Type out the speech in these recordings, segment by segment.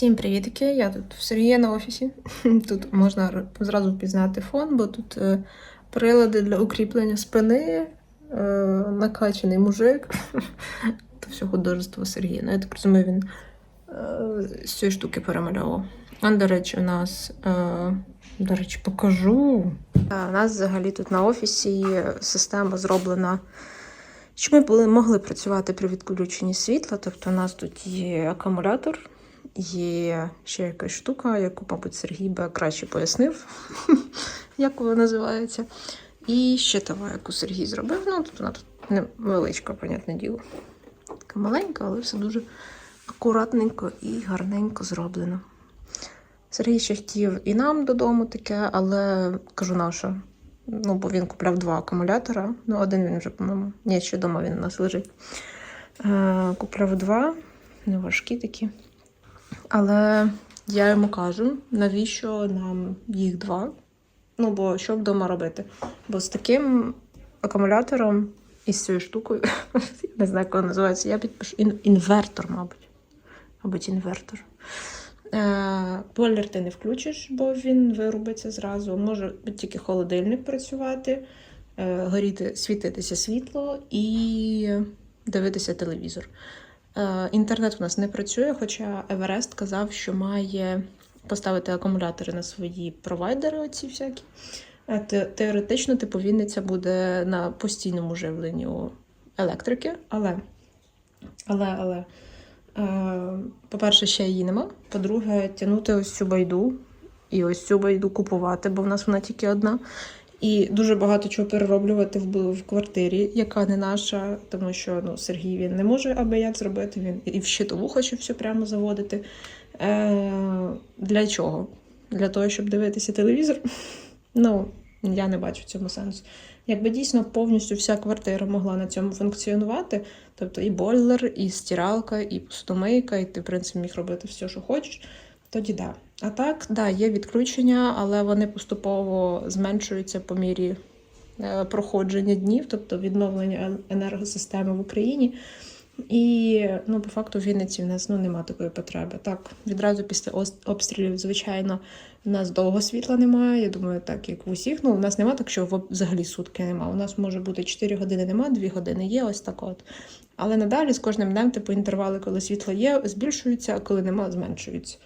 Всім привітки! Я тут в Сергія на офісі. Тут можна зразу впізнати фон, бо тут е, прилади для укріплення спини, е, накачаний мужик. Це все художество Сергія. Ну, я так розумію, він е, з цієї штуки перемальовував. А, до речі, у нас, до речі, покажу. У нас взагалі тут на офісі система зроблена. Щоб ми були, могли працювати при відключенні світла. Тобто у нас тут є акумулятор, є ще якась штука, яку, мабуть, Сергій би краще пояснив, як вона називається. І щитова, яку Сергій зробив. Ну, тут вона тут невеличка, понятне діло. Така маленька, але все дуже акуратненько і гарненько зроблено. Сергій ще хотів і нам додому таке, але кажу наша. Ну, бо він купляв два акумулятора. Ну, один він вже, по-моєму. Ні, ще вдома він у нас лежить. Е, купляв два, не важкі такі. Але я йому кажу, навіщо нам їх два? Ну, бо що вдома робити? Бо з таким акумулятором і з цією штукою, не знаю, як вона називається, я підпишу ін- інвертор, мабуть. Мабуть, інвертор. Е, Бойлер ти не включиш, бо він вирубиться зразу. Може тільки холодильник працювати, е, горіти, світитися світло і дивитися телевізор. Е, Інтернет у нас не працює, хоча Еверест казав, що має поставити акумулятори на свої провайдери, оці всякі. Е, Теоретично, типу, Вінниця буде на постійному живленні у електрики, але, але, але. Е, По-перше, ще її нема. По-друге, тягнути ось цю байду і ось цю байду купувати, бо в нас вона тільки одна. І дуже багато чого перероблювати в, в квартирі, яка не наша, тому що ну, Сергій він не може аби як зробити. Він і в щитову хоче все прямо заводити. Е, для чого? Для того, щоб дивитися телевізор? Ну, я не бачу в цьому сенсу. Якби дійсно повністю вся квартира могла на цьому функціонувати, тобто і бойлер, і стиралка, і посудомийка, і ти, в принципі, міг робити все, що хочеш, тоді да. А так, да, є відключення, але вони поступово зменшуються по мірі е, проходження днів, тобто відновлення енергосистеми в Україні. І ну, по факту в Вінниці в нас ну, нема такої потреби. Так, відразу після обстрілів, звичайно, у нас довго світла немає. Я думаю, так як в усіх. Ну, у нас немає так, що взагалі сутки нема. У нас може бути 4 години нема, 2 години є, ось так от. Але надалі з кожним днем, типу, інтервали, коли світло є, збільшуються, а коли нема, зменшуються.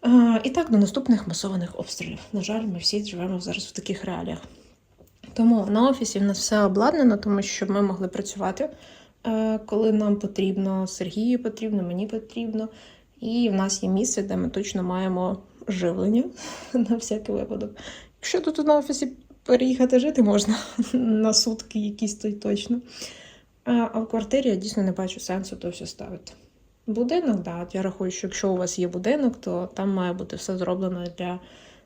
А, і так до наступних масованих обстрілів. На жаль, ми всі живемо зараз в таких реаліях. Тому на офісі в нас все обладнано, тому що ми могли працювати, е, коли нам потрібно, Сергію потрібно, мені потрібно. І в нас є місце, де ми точно маємо живлення на всякий випадок. Якщо тут на офісі переїхати жити можна на сутки якісь то й точно. А, а в квартирі я дійсно не бачу сенсу то все ставити. Будинок, да, я рахую, що якщо у вас є будинок, то там має бути все зроблено для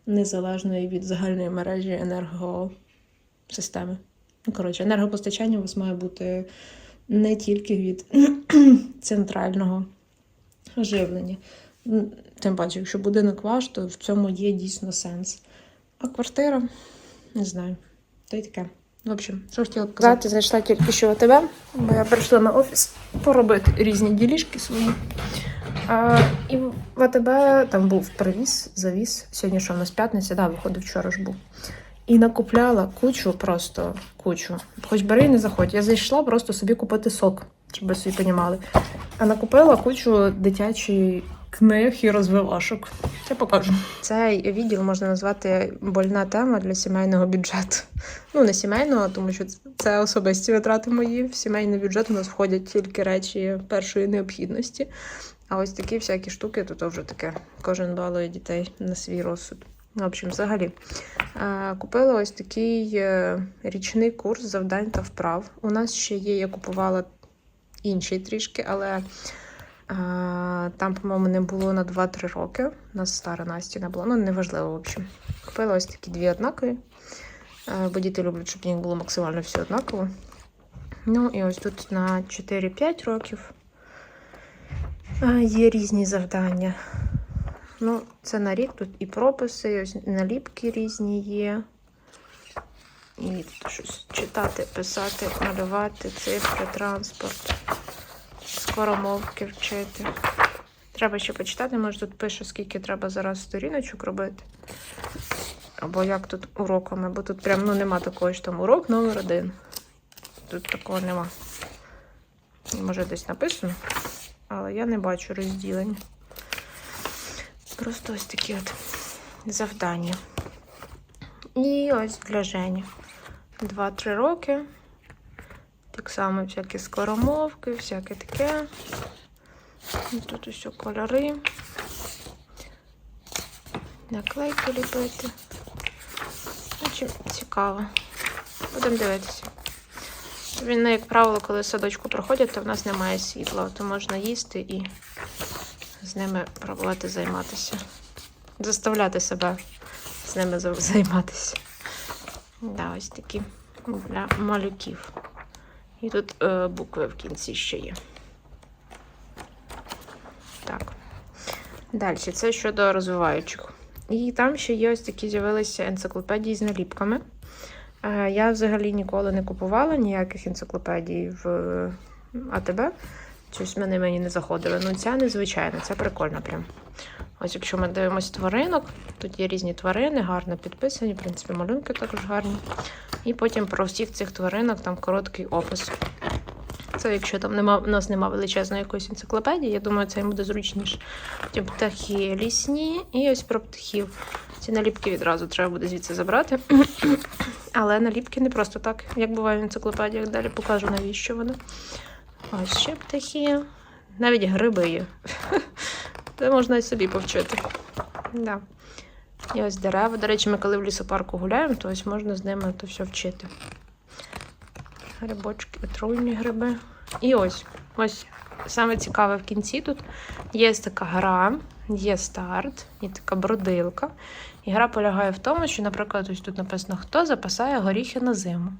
незалежної від загальної мережі енергосистеми. Ну, коротше, енергопостачання у вас має бути не тільки від центрального живлення. Тим паче, якщо будинок ваш, то в цьому є дійсно сенс. А квартира, не знаю, то й таке. В общем, що хотіла показати, знайшла тільки що тебе, бо я прийшла на офіс поробити різні ділішки свої. А, і в АТБ там був привіз, завіз. Сьогодні що в нас п'ятниця, да, виходив вчора ж був. І накупляла кучу, просто кучу. Хоч бери і не заходь. Я зайшла просто собі купити сок, щоб ви собі понімали. А накупила кучу дитячої книг і розвивашок. Я покажу. Цей відділ можна назвати больна тема для сімейного бюджету. Ну, не сімейного, тому що це особисті витрати мої. В сімейний бюджет у нас входять тільки речі першої необхідності. А ось такі всякі штуки, то, то вже таке. Кожен балує дітей на свій розсуд. В общем, взагалі. Купила ось такий е, річний курс завдань та вправ. У нас ще є, я купувала інший трішки, але там, по-моєму, не було на 2-3 роки. У нас стара Настя не була. Ну, неважливо, в общем. Купила ось такі дві однакові. Е, Бо діти люблять, щоб в них було максимально все однаково. Ну, і ось тут на 4-5 років е, є різні завдання. Ну, це на рік тут і прописи, ось наліпки різні є. І тут щось читати, писати, малювати, цифри, транспорт, скоромовки вчити. Треба ще почитати, може тут пише, скільки треба зараз сторіночок робити. Або як тут уроками, бо тут прям ну, нема такого, що там урок номер один. Тут такого нема. Може десь написано, але я не бачу розділення. Просто ось такі от завдання. І ось для Жені. 2-3 роки. Так само всякі скоромовки, всяке таке. Тут усе кольори. Наклейки ліпити. Очень цікаво. Будемо дивитися. Він, ну, як правило, коли садочку проходять, то в нас немає світла, то можна їсти і з ними пробувати займатися. Заставляти себе з ними займатися. Да, ось такі для малюків. І тут е, букви в кінці ще є. Так. Далі, це щодо розвиваючих. І там ще є ось такі з'явилися енциклопедії з наліпками. Е, Я взагалі ніколи не купувала ніяких енциклопедій в е, АТБ. Щось мене мені не заходили. Ну, ця незвичайна, це прикольно прям. Ось якщо ми дивимося тваринок, тут є різні тварини, гарно підписані, в принципі, малюнки також гарні. І потім про всіх цих тваринок там короткий опис. Це якщо там нема, у нас немає величезної якоїсь енциклопедії, я думаю, це їм буде зручніше. Потім птахи лісні і ось про птахів. Ці наліпки відразу треба буде звідси забрати. Але наліпки не просто так, як буває в енциклопедіях. Далі покажу, навіщо вони. Ось ще птахи. Навіть гриби є. Це можна і собі повчити. Да. І ось дерева. До речі, ми коли в лісопарку гуляємо, то ось можна з ними то все вчити. Грибочки, отруйні гриби. І ось, ось саме цікаве в кінці тут є така гра, є старт, є така бродилка. І гра полягає в тому, що, наприклад, ось тут написано, хто запасає горіхи на зиму.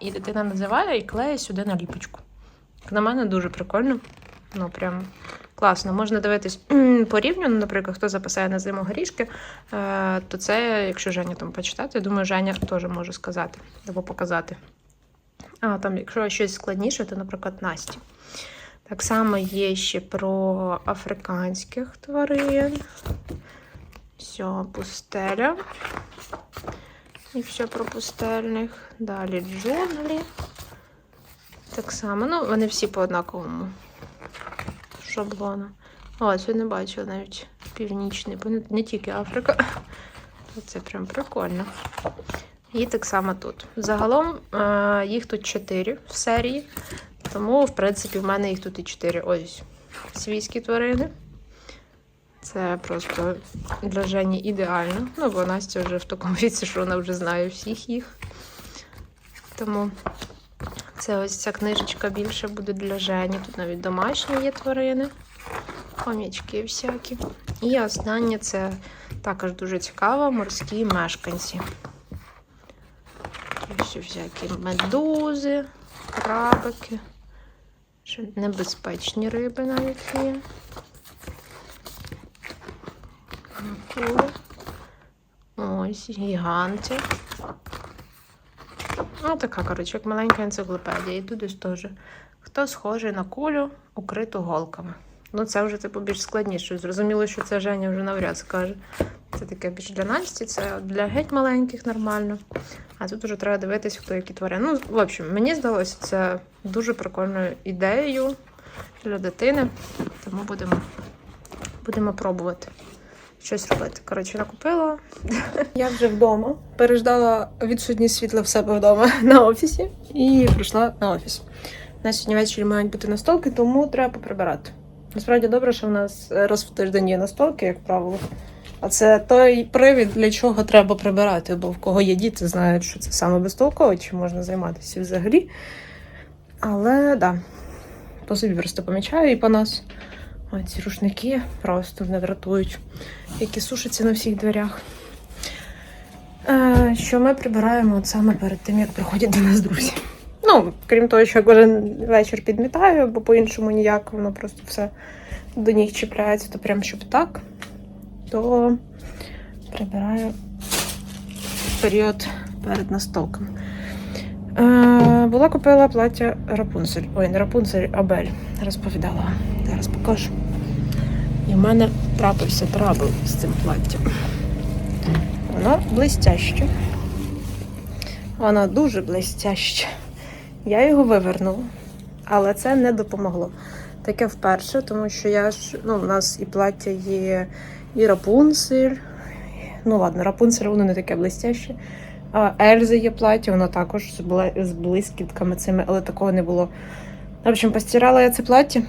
І дитина називає і клеє сюди наліпочку. На мене дуже прикольно. Ну, прям класно. Можна дивитись м, порівняно, наприклад, хто запасає на зиму горішки, е, то це, якщо Женя там почитати, я думаю, Женя теж може сказати або показати. А там, якщо щось складніше, то, наприклад, Насті. Так само є ще про африканських тварин. Все, пустеля. І все про пустельних. Далі джунглі. Так само, ну, вони всі по однаковому шаблону. О, це не бачила навіть північний, бо не, тільки Африка. Це прям прикольно. І так само тут. Загалом е, їх тут 4 в серії. Тому, в принципі, в мене їх тут і 4. Ось свійські тварини. Це просто для Жені ідеально. Ну, бо Настя вже в такому віці, що вона вже знає всіх їх. Тому це ось ця книжечка більше буде для Жені. Тут навіть домашні є тварини, хомячки всякі. І останнє це також дуже цікаво морські мешканці. Ось всякі медузи, крабики. Ще небезпечні риби навіть є. Ось, гіганти. Ну, така, коротше, як маленька енциклопедія. І тут ось теж. Хто схожий на кулю, укриту голками. Ну, це вже типу більш складніше. Зрозуміло, що це Женя вже навряд скаже. Це таке більш для Насті, це для геть маленьких нормально. А тут вже треба дивитись, хто які тварини. Ну, в общем, мені здалося це дуже прикольною ідеєю для дитини. Тому будемо, будемо пробувати щось робити. Коротше, накупила. Я вже вдома. Переждала відсутність світла в себе вдома на офісі і прийшла на офіс. На сьогодні ввечері мають бути настолки, тому треба поприбирати. Насправді добре, що в нас раз в тиждень є настолки, як правило. А це той привід, для чого треба прибирати, бо в кого є діти, знають, що це саме безтолково, чим можна займатися взагалі. Але да, по собі просто помічаю і по нас. Ось ці рушники просто не дратують, які сушаться на всіх дверях. Е, що ми прибираємо от саме перед тим, як приходять до нас друзі. Ну, крім того, що я кожен вечір підмітаю, бо по-іншому ніяк, воно просто все до ніг чіпляється, то прям щоб так, то прибираю період перед настолком. Е, була купила плаття Рапунцель. Ой, не Рапунцель, а Бель. Розповідала. Зараз покажу. І в мене трапився трабл з цим платтям. Воно блистяще. Воно дуже блистяще. Я його вивернула, але це не допомогло. Таке вперше, тому що я ж, ну, у нас і плаття є, і рапунцель. Ну ладно, рапунцель воно не таке блистяще. А Ельзи є плаття, воно також з блискітками цими, але такого не було. В общем, постирала я це плаття.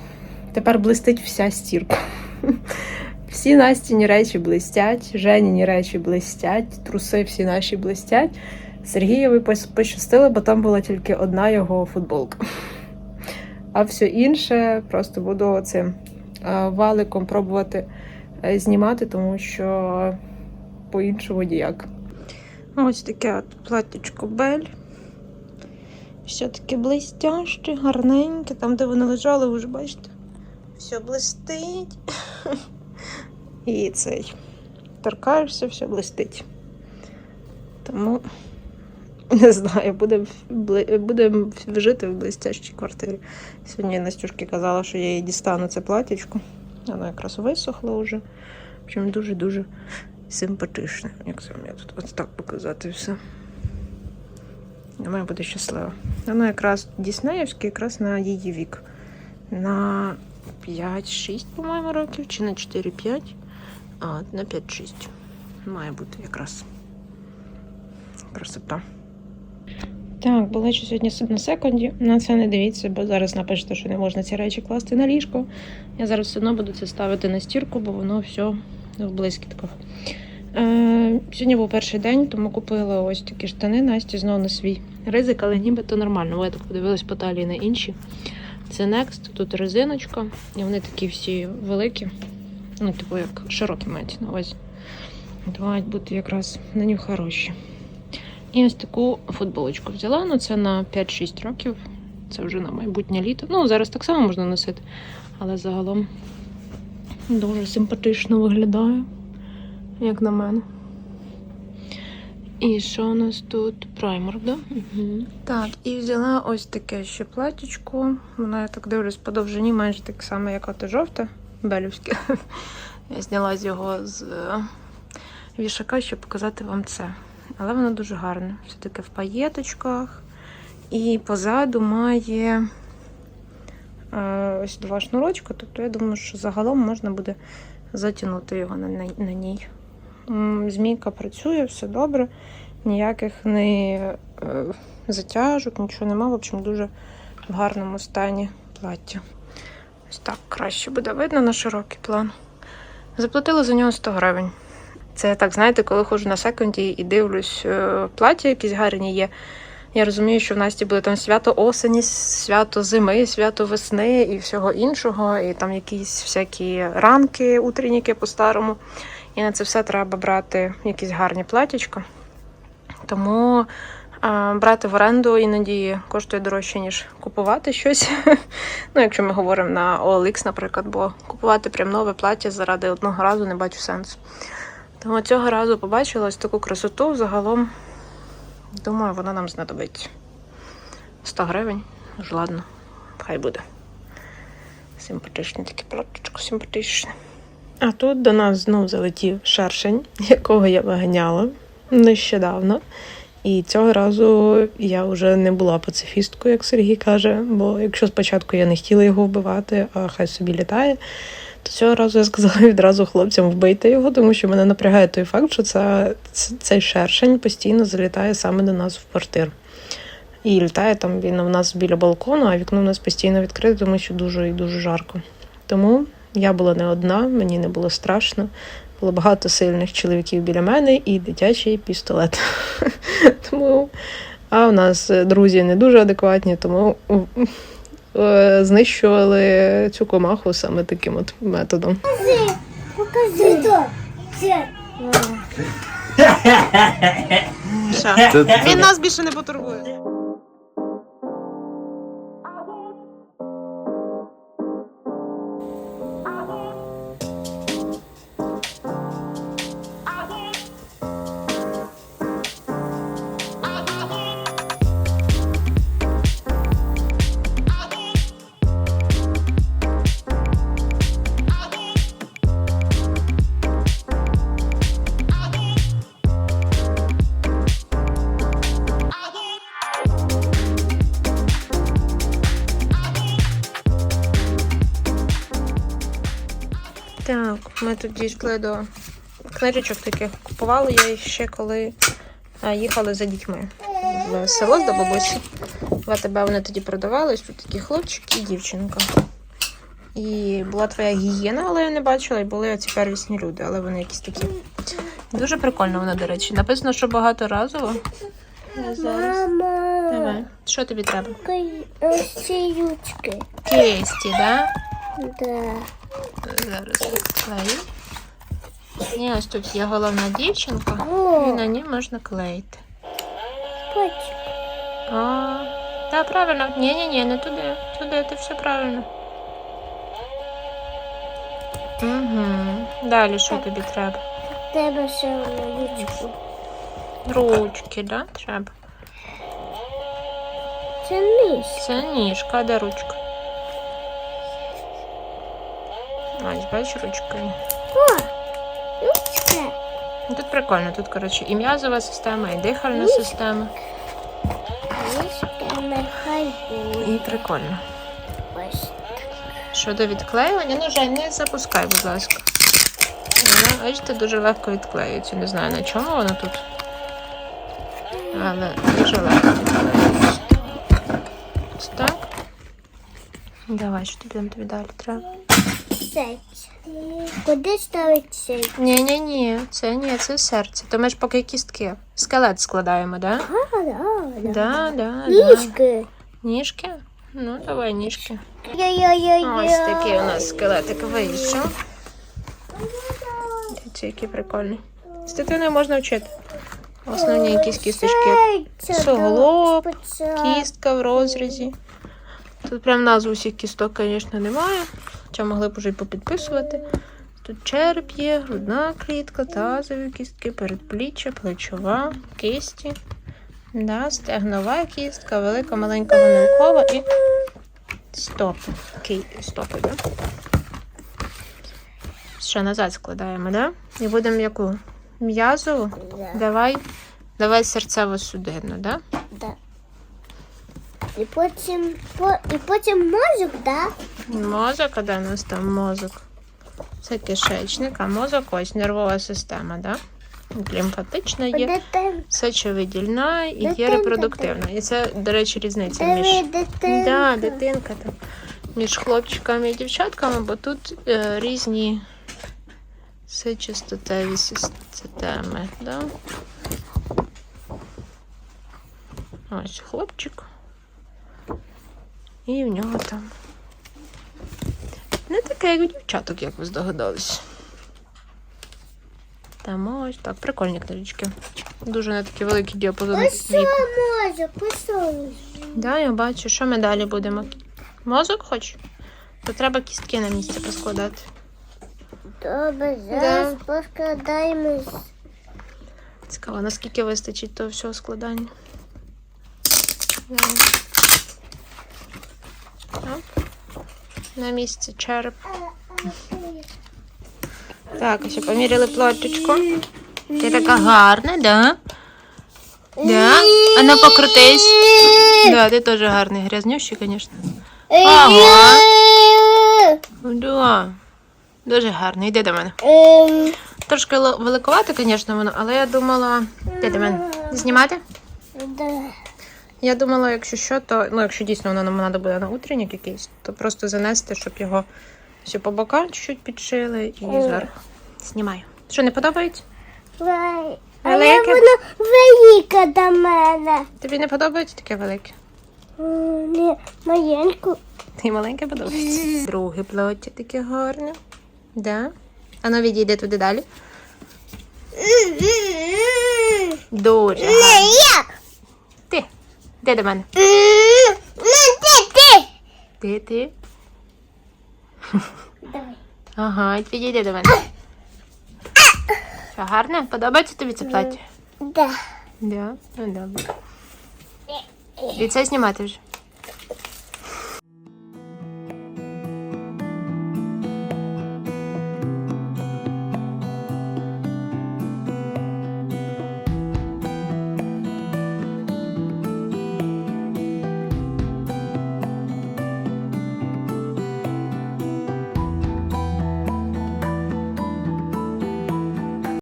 Тепер блистить вся стірка. Всі Настіні речі блистять, Женіні речі блистять, труси всі наші блистять. Сергієві пощастило, бо там була тільки одна його футболка. А все інше просто буду цим валиком пробувати е, знімати, тому що по-іншому ніяк. Ось таке от платтячко Бель. Все таке блистяще, гарненьке. Там, де вони лежали, ви вже бачите, все блистить. І цей. Торкаєшся, все блистить. Тому не знаю, будемо будем жити в блистящій квартирі. Сьогодні Настюшки казала, що я їй дістану це платічко. Воно якраз висохло вже. В дуже-дуже симпатичне. Як це мені тут ось так показати все. Вона буде щаслива. Воно якраз Діснеївське, якраз на її вік. На 5-6, по-моєму, років, чи на 4-5. А, на 5-6. Має бути якраз. Красота. Так, була ще сьогодні на секунді. На це не дивіться, бо зараз напишете, що не можна ці речі класти на ліжко. Я зараз все одно буду це ставити на стірку, бо воно все в блискітках. Е, сьогодні був перший день, тому купила ось такі штани Насті знову на свій ризик, але нібито нормально. Я так подивилась по талії на інші. Це Next, тут резиночка, і вони такі всі великі. Ну, типу, як широкі мають на увазі. Мають бути якраз на них хороші. І ось таку футболочку взяла. Ну, це на 5-6 років. Це вже на майбутнє літо. Ну, зараз так само можна носити, але загалом дуже симпатично виглядає, як на мене. І що у нас тут? Праймер, да? Угу. Так, і взяла ось таке ще платічко. Воно, я так дивлюсь, по довжині майже так само, як оте жовте, белівське. Я зняла з його з е, вішака, щоб показати вам це. Але воно дуже гарне. Все таке в паєточках. І позаду має е, ось два шнурочка. Тобто я думаю, що загалом можна буде затягнути його на, на, на ній. Змійка працює, все добре. Ніяких не е, затяжок, нічого нема. В общем, дуже в гарному стані плаття. Ось так краще буде видно на широкий план. Заплатила за нього 100 гривень. Це так, знаєте, коли ходжу на секунді і дивлюсь, е, плаття якісь гарні є. Я розумію, що в Насті буде там свято осені, свято зими, свято весни і всього іншого, і там якісь всякі ранки, утренніки по-старому. І на це все треба брати якісь гарні платічка. Тому брати в оренду іноді коштує дорожче, ніж купувати щось. ну, якщо ми говоримо на OLX, наприклад, бо купувати прям нове плаття заради одного разу не бачу сенсу. Тому цього разу побачила ось таку красоту. Загалом, думаю, вона нам знадобиться. 100 гривень, ж ладно, хай буде. Симпатичне таке платтячко, симпатичне. А тут до нас знов залетів шершень, якого я виганяла нещодавно. І цього разу я вже не була пацифісткою, як Сергій каже. Бо якщо спочатку я не хотіла його вбивати, а хай собі літає, то цього разу я сказала відразу хлопцям вбийте його, тому що мене напрягає той факт, що це, цей шершень постійно залітає саме до нас в квартиру. І літає там він у нас біля балкону, а вікно у нас постійно відкрите, тому що дуже і дуже жарко. Тому я була не одна, мені не було страшно. Було багато сильних чоловіків біля мене і дитячий пістолет. тому, а у нас е, друзі не дуже адекватні, тому е, знищували цю комаху саме таким от методом. Покажи. Все. Він нас більше не потурбує. Ми тут дійшли до книжечок таких. Купували я їх ще коли е, їхали за дітьми в село до бабусі. В АТБ вони тоді продавались. Тут такі хлопчик і дівчинка. І була твоя гігієна, але я не бачила, і були оці первісні люди, але вони якісь такі. Дуже прикольно вона, до речі. Написано, що багаторазово. Зараз. Мама. Давай. Що тобі треба? Ось ці ючки. Кисті, да? Да. Зараз відклею. І ось тут є головна дівчинка, і на ній можна клеїти. бачиш. А, так, правильно. Ні, ні, ні, не туди. Туди, ти все правильно. Угу. Далі що тобі треба? Тебе ще одну ючку. Ручки, да? Треба. Це ніж. Це ніжка, де ручка? Ось, бачиш, ручка. О, ючка. Ну, Тут прикольно, тут, коротше, і м'язова система, і дихальна система. Ніжка нехай буде. І прикольно. Ось. Щодо відклеювання, ну Жень, не запускай, будь ласка. Вона, бачите, дуже легко відклеюється. Не знаю на чому воно тут. Але дуже легко відклеюється. Ось так. Давай, що тобі там тобі далі треба? Сеть. Куди ставить сеть? Ні, ні, ні, це ні, це серце. То ми ж поки кістки. Скелет складаємо, да? А, да, да. Да, да. Ніжки. Ніжки? Ну, давай ніжки. Ось такий у нас скелетик вийшов. Дивіться, який прикольний. З дитиною можна вчити. Основні якісь кісточки. Серце, Суглоб. Кістка в розрізі. Тут прям назв усіх кісток, звісно, немає. Хоча могли б уже й попідписувати. Тут череп є, грудна клітка, тазові кістки, передпліччя, плечова, кисті. Да, стегнова кістка, велика, маленька гомілкова і стопи. Ки... Стопи, да? Ще назад складаємо, да? І будемо яку? М'язову? Да. Давай, давай серцево-судинну, да? Да. І потім, по, і потім мозок, да? Мозок, а де у нас там мозок? Це кишечник, а мозок ось нервова система, да? Лімфатична є, сечовидільна і є репродуктивна. І це, до речі, різниця між дитинка. да, дитинка там. Між хлопчиками і дівчатками, бо тут е, різні сечостатеві системи. Да? Ось хлопчик. І в нього там. Не таке, як у дівчаток, як ви здогадались. Там ось так, прикольні книжечки. Дуже на такі великі діапазони мозок, що. Да, я бачу, що ми далі будемо. Мозок хоч? То треба кістки на місце поскладати. Добре, зараз поскладаємо. Цікаво, наскільки вистачить того всього складання. Давай. На місце череп. Так, ось поміряли платочку. Ти така гарна, да? Да? А ну покрутись. Да, ти теж гарний, грязнющий, звісно. Ага. Да. Дуже гарний. Йди до мене. Трошки ло- великовате, звісно, воно, але я думала. Йди до мене. Знімати? да. Я думала, якщо що, то ну, якщо дійсно воно нам треба буде на утренник якийсь, то просто занести, щоб його все по бокам чуть-чуть підшили і зверху. Знімаю. Що, не подобається? Вай. А Велике? я воно велика до мене. Тобі не подобається таке велике? М, Ні, маленьку. Ти маленьке подобається. Друге плаття таке гарне. Да? А ну відійди туди далі. Дуже гарне. Я. Де до мене? Ну, ти, ти. Давай. Ага, підійди до мене. Що, гарне? Подобається тобі це плаття? Да. Да, ну добре. І це знімати вже.